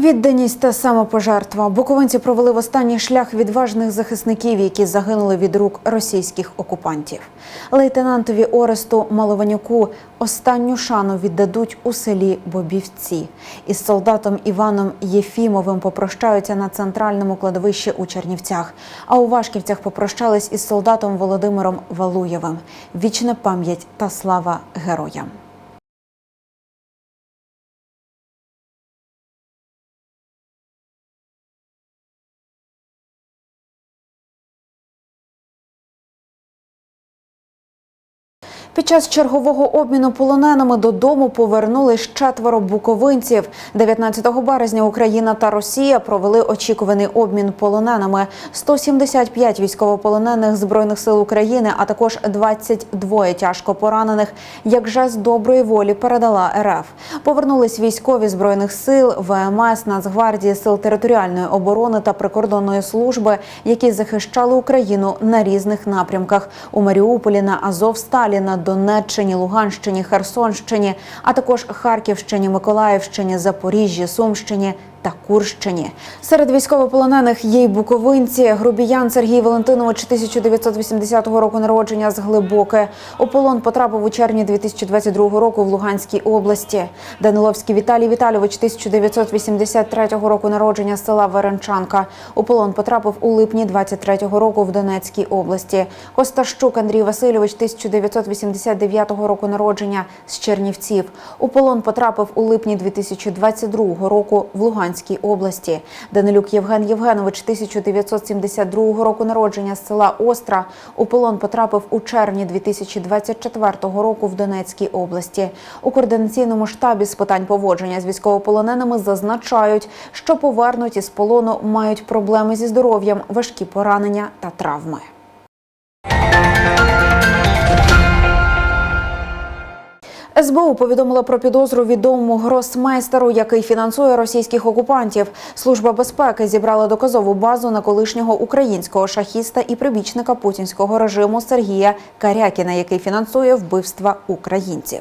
Відданість та самопожертва. Буковинці провели в останній шлях відважних захисників, які загинули від рук російських окупантів. Лейтенантові Оресту Малованюку останню шану віддадуть у селі Бобівці. Із солдатом Іваном Єфімовим попрощаються на центральному кладовищі у Чернівцях. А у Вашківцях попрощались із солдатом Володимиром Валуєвим. Вічна пам'ять та слава героям. Під час чергового обміну полоненими додому повернулись четверо буковинців. 19 березня Україна та Росія провели очікуваний обмін полоненими. 175 військовополонених збройних сил України, а також 22 тяжко поранених. Як жест доброї волі передала РФ. Повернулись військові збройних сил, ВМС, Нацгвардії, сил територіальної оборони та прикордонної служби, які захищали Україну на різних напрямках у Маріуполі, на Азовсталі, на Донеччині, Луганщині, Херсонщині, а також Харківщині, Миколаївщині, Запоріжжі, Сумщині та Курщині. Серед військовополонених є й буковинці. Грубіян Сергій Валентинович 1980 року народження з Глибоке. У потрапив у червні 2022 року в Луганській області. Даниловський Віталій Віталійович 1983 року народження з села Веренчанка. У потрапив у липні 23 року в Донецькій області. Костащук Андрій Васильович 1989 року народження з Чернівців. У потрапив у липні 2022 року в Луганській області. Данилюк Євген Євгенович 1972 року народження з села Остра. У полон потрапив у червні 2024 року в Донецькій області. У координаційному штабі з питань поводження з військовополоненими зазначають, що повернуті з полону мають проблеми зі здоров'ям, важкі поранення та травми. СБУ повідомила про підозру відомому гросмейстеру, який фінансує російських окупантів. Служба безпеки зібрала доказову базу на колишнього українського шахіста і прибічника путінського режиму Сергія Карякіна, який фінансує вбивства українців.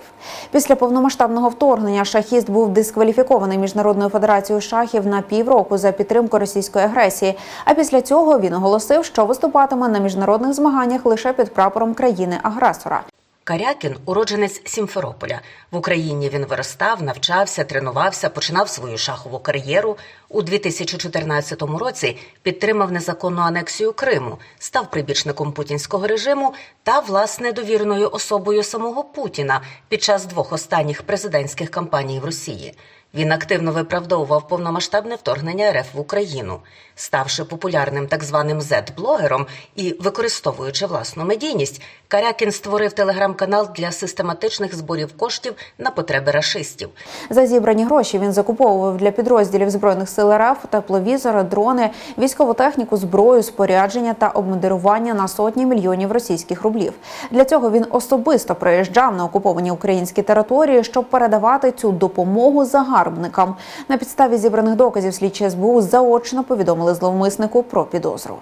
Після повномасштабного вторгнення шахіст був дискваліфікований міжнародною федерацією шахів на півроку за підтримку російської агресії. А після цього він оголосив, що виступатиме на міжнародних змаганнях лише під прапором країни-агресора. Карякін уродженець Сімферополя. В Україні він виростав, навчався, тренувався, починав свою шахову кар'єру. У 2014 році підтримав незаконну анексію Криму, став прибічником путінського режиму та власне довіреною особою самого Путіна під час двох останніх президентських кампаній в Росії. Він активно виправдовував повномасштабне вторгнення РФ в Україну, ставши популярним так званим зет-блогером і використовуючи власну медійність, Карякін створив телеграм-канал для систематичних зборів коштів на потреби рашистів. За зібрані гроші він закуповував для підрозділів збройних сил РФ тепловізори, дрони, військову техніку, зброю, спорядження та обмундирування на сотні мільйонів російських рублів. Для цього він особисто приїжджав на окуповані українські території, щоб передавати цю допомогу загарбникам. На підставі зібраних доказів слідчі СБУ заочно повідомили зловмиснику про підозру.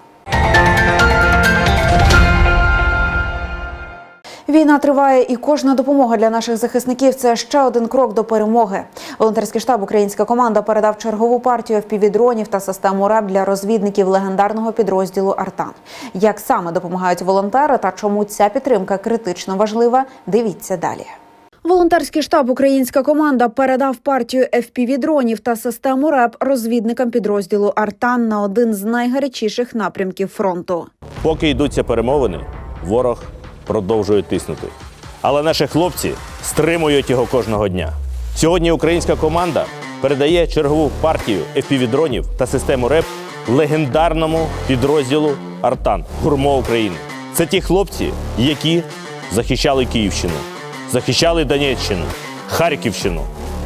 Війна триває, і кожна допомога для наших захисників це ще один крок до перемоги. Волонтерський штаб Українська команда передав чергову партію впівдронів та систему РЕП для розвідників легендарного підрозділу Артан. Як саме допомагають волонтери та чому ця підтримка критично важлива? Дивіться далі. Волонтерський штаб Українська команда передав партію FPV-дронів та систему РЕП розвідникам підрозділу Артан на один з найгарячіших напрямків фронту. Поки йдуться перемовини, ворог продовжує тиснути. Але наші хлопці стримують його кожного дня. Сьогодні українська команда передає чергову партію FPV-дронів та систему РЕП легендарному підрозділу Артан Гурмо України. Це ті хлопці, які захищали Київщину, захищали Донеччину, Харківщину,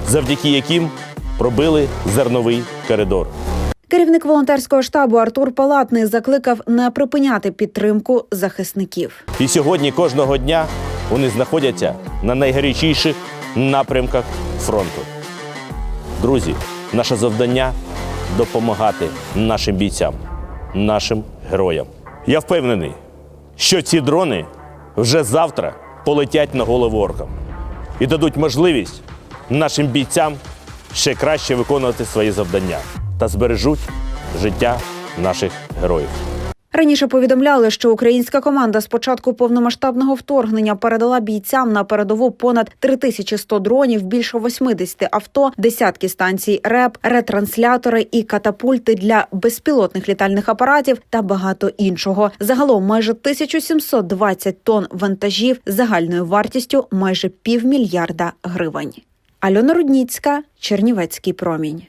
завдяки яким пробили зерновий коридор. Керівник волонтерського штабу Артур Палатний закликав не припиняти підтримку захисників. І сьогодні кожного дня вони знаходяться на найгарячіших напрямках фронту. Друзі, наше завдання допомагати нашим бійцям, нашим героям. Я впевнений, що ці дрони вже завтра полетять на голову оркам і дадуть можливість нашим бійцям ще краще виконувати свої завдання та збережуть життя наших героїв. Раніше повідомляли, що українська команда з початку повномасштабного вторгнення передала бійцям на передову понад 3100 дронів, більше 80 авто, десятки станцій РЕП, ретранслятори і катапульти для безпілотних літальних апаратів та багато іншого. Загалом майже 1720 тонн вантажів загальною вартістю майже півмільярда гривень. Альона Рудніцька, Чернівецький промінь.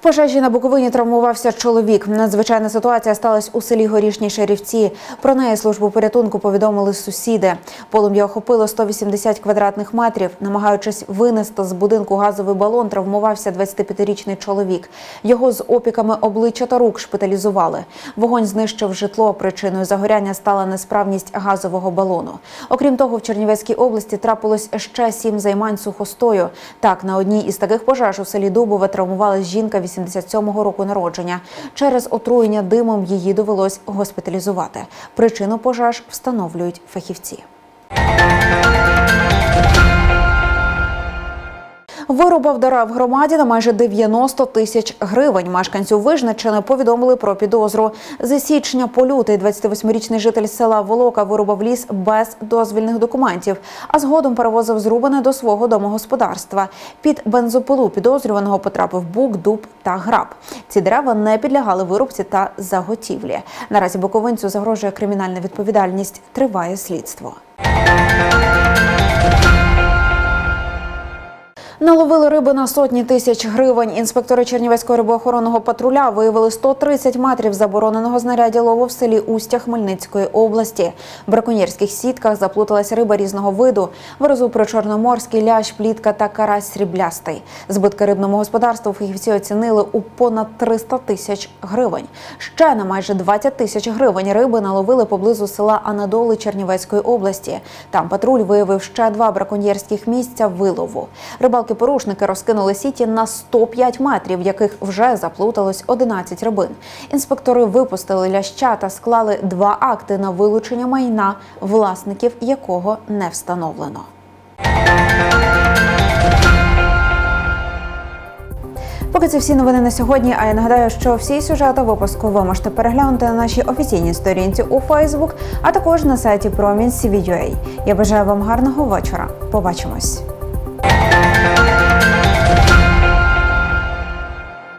Пожежі на Буковині травмувався чоловік. Надзвичайна ситуація сталася у селі Горішні Шерівці. Про неї службу порятунку повідомили сусіди. Полум'я охопило 180 квадратних метрів. Намагаючись винести з будинку газовий балон, травмувався 25-річний чоловік. Його з опіками обличчя та рук шпиталізували. Вогонь знищив житло. Причиною загоряння стала несправність газового балону. Окрім того, в Чернівецькій області трапилось ще сім займань сухостою. Так, на одній із таких пожеж у селі Дубове травмувалась жінка 87-го року народження. Через отруєння димом її довелось госпіталізувати. Причину пожеж встановлюють фахівці. Вирубав дара в громаді на майже 90 тисяч гривень. Мешканцю Вижничини повідомили про підозру. З січня по лютий 28-річний житель села Волока вирубав ліс без дозвільних документів, а згодом перевозив зрубане до свого домогосподарства. Під бензопилу підозрюваного потрапив бук, дуб та граб. Ці дерева не підлягали вирубці та заготівлі. Наразі боковинцю загрожує кримінальна відповідальність. Триває слідство. Наловили риби на сотні тисяч гривень. Інспектори Чернівецького рибоохоронного патруля виявили 130 метрів забороненого знаряддя лову в селі Устя Хмельницької області. В браконьєрських сітках заплуталась риба різного виду. Виразу про чорноморський лящ, плітка та карась сріблястий. Збитки рибному господарству фахівці оцінили у понад 300 тисяч гривень. Ще на майже 20 тисяч гривень риби наловили поблизу села Анадоли Чернівецької області. Там патруль виявив ще два браконьєрських місця вилову. Рибалки-порушники розкинули сіті на 105 метрів, в яких вже заплуталось 11 рибин. Інспектори випустили ляща та склали два акти на вилучення майна, власників якого не встановлено. Поки це всі новини на сьогодні. А я нагадаю, що всі сюжети випуску ви можете переглянути на нашій офіційній сторінці у Фейсбук, а також на сайті Промінь. Я бажаю вам гарного вечора. Побачимось.